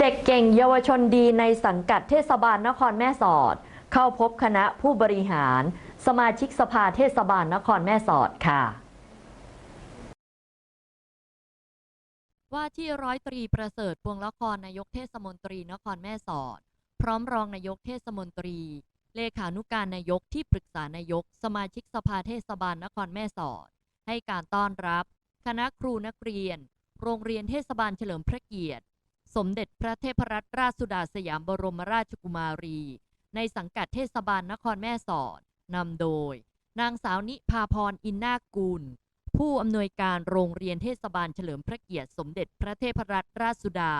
เด็กเก่งเยาวชนดีในสังกัดเทศบาลนครแม่สอด เข้าพบคณะผู้บริหาร สมาชิกสภาเทศบาลนครแม่สอดค่ะ ว่าที่ร้อยตรีประเสริฐพวงละครนายกเทศมนตรีนครแม่สอด พร้อมรองนายกเทศมนตรี เลขานุการนายกที่ปรึกษานายก สมาชิกสภาเทศบาลนครแม่สอด ให้การต้อนรับ คณะครูนักเรียน โรงเรียนเทศบาลเฉลิมพระเกียรติ สมเด็จพระเทพรัตนราชสุดาสยามบรมราชกุมารี ในสังกัดเทศบาลนครแม่สอดนำโดย นางสาวนิพาพรอินนากูลผู้อำนวยการโรงเรียนเทศบาลเฉลิมพระเกียรติ สมเด็จพระเทพรัตนราชสุดา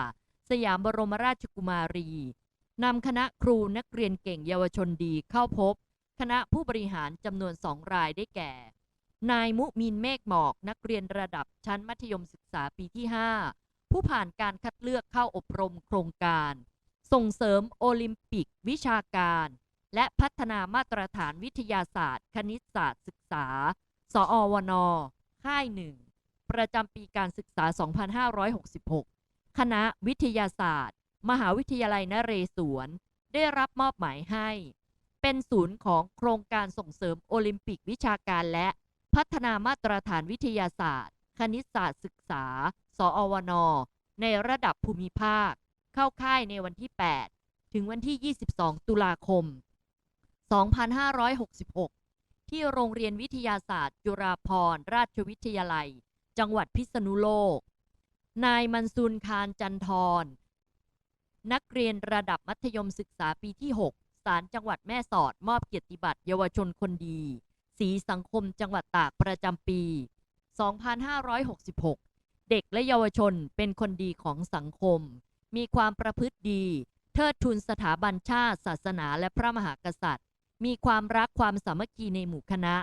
สยามบรมราชกุมารีนำคณะครูนักเรียนเก่งเยาวชนดีเข้าพบ คณะผู้บริหารจำนวนสองรายได้แก่ นายมุมินเมฆหมอกนักเรียนระดับชั้นมัธยมศึกษาปีที่ 5 ผู้ผ่านการคัดเลือกเข้าอบรมโครงการ ส่งเสริมโอลิมปิกวิชาการ และพัฒนามาตรฐานวิทยาศาสตร์ คณิตศาสตร์ศึกษา สอวนค่ายหนึ่งประจำปีการศึกษา 2566 คณะวิทยาศาสตร์ มหาวิทยาลัยนเรศวร ได้รับมอบหมายให้ เป็นศูนย์ของโครงการส่งเสริมโอลิมปิกวิชาการและพัฒนามาตรฐานวิทยาศาสตร์ คณิตศาสตร์ศึกษา สอวนในระดับภูมิภาค เข้าค่ายในวันที่ 8 ถึงวันที่ 22 ตุลาคม 2566 ที่โรงเรียนวิทยาศาสตร์จุฬาภรณราชวิทยาลัย จังหวัดพิษณุโลก นายมันซูนคารจันทร นักเรียนระดับมัธยมศึกษาปีที่ 6 ศาลจังหวัดแม่สอดมอบเกียรติบัตรเยาวชนคนดี สีสังคมจังหวัดตากประจำปี 2566 เด็กและเยาวชนเป็นคนดีของสังคม มีความประพฤติดี เทิดทูนสถาบันชาติ ศาสนาและพระมหากษัตริย์ มีความรักความสามัคคีในหมู่คณะ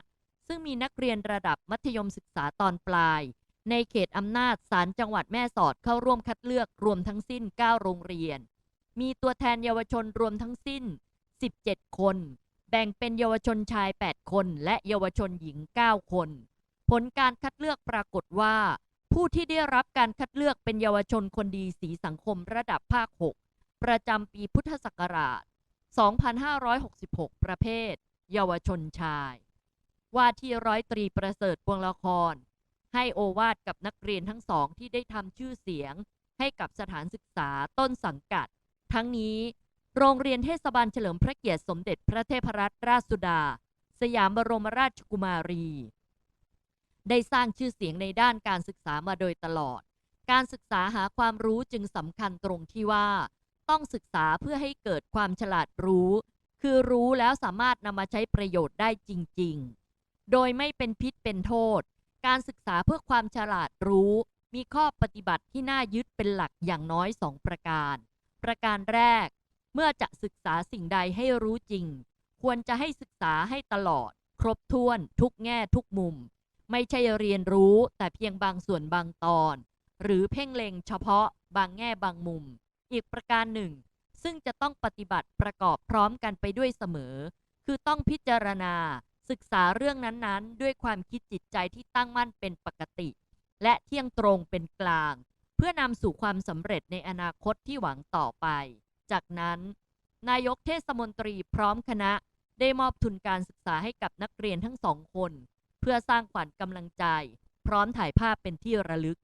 ซึ่งมีนักเรียนระดับมัธยมศึกษาตอนปลาย ในเขตอำนาจศาลจังหวัดแม่สอดเข้าร่วมคัดเลือกรวมทั้งสิ้น 9 โรงเรียน มีตัวแทนเยาวชนรวมทั้งสิ้น 17 คน แบ่งเป็นเยาวชนชาย 8 คน และเยาวชนหญิง 9 คน ผลการคัดเลือกปรากฏว่า ผู้ที่ได้รับการคัดเลือกเป็นเยาวชนคนดีสีสังคมระดับภาค 6 ประจำปีพุทธศักราช 2566 ประเภท เยาวชนชาย ว่าที่ร้อยตรีประเสริฐพวงละคร ให้โอวาทกับนักเรียนทั้งสองที่ได้ทำชื่อเสียง ให้กับสถานศึกษาต้นสังกัด ทั้งนี้โรงเรียนเทศบาลเฉลิมพระเกียรติสมเด็จพระเทพรัตนราชสุดา สยามบรมราชกุมารี ได้สร้างชื่อเสียงในด้านการศึกษามาโดยตลอด การศึกษาหาความรู้จึงสำคัญตรงที่ว่า ต้องศึกษาเพื่อให้เกิดความฉลาดรู้ คือรู้แล้วสามารถนำมาใช้ประโยชน์ได้จริง ๆ โดยไม่เป็นพิษเป็นโทษ การศึกษาเพื่อความฉลาดรู้ มีข้อปฏิบัติที่น่ายึดเป็นหลักอย่างน้อยสองประการ ประการแรก เมื่อจะศึกษาสิ่งใดให้รู้จริง ควรจะให้ศึกษาให้ตลอด ครบถ้วนทุกแง่ทุกมุม ไม่ใช่เรียนรู้แต่เพียงบางส่วนบางตอน หรือเพ่งเล็งเฉพาะบางแง่บางมุม อีกประการหนึ่ง ซึ่งจะต้องปฏิบัติประกอบพร้อมกันไปด้วยเสมอ คือต้องพิจารณาศึกษาเรื่องนั้นๆ ด้วยความคิดจิตใจที่ตั้งมั่นเป็นปกติ และเที่ยงตรงเป็นกลาง เพื่อนำสู่ความสำเร็จในอนาคตที่หวังต่อไป จากนั้น นายกเทศมนตรีพร้อมคณะได้มอบทุนการศึกษาให้กับนักเรียนทั้งสองคน เพื่อสร้างขวัญกำลังใจ พร้อมถ่ายภาพเป็นที่ระลึก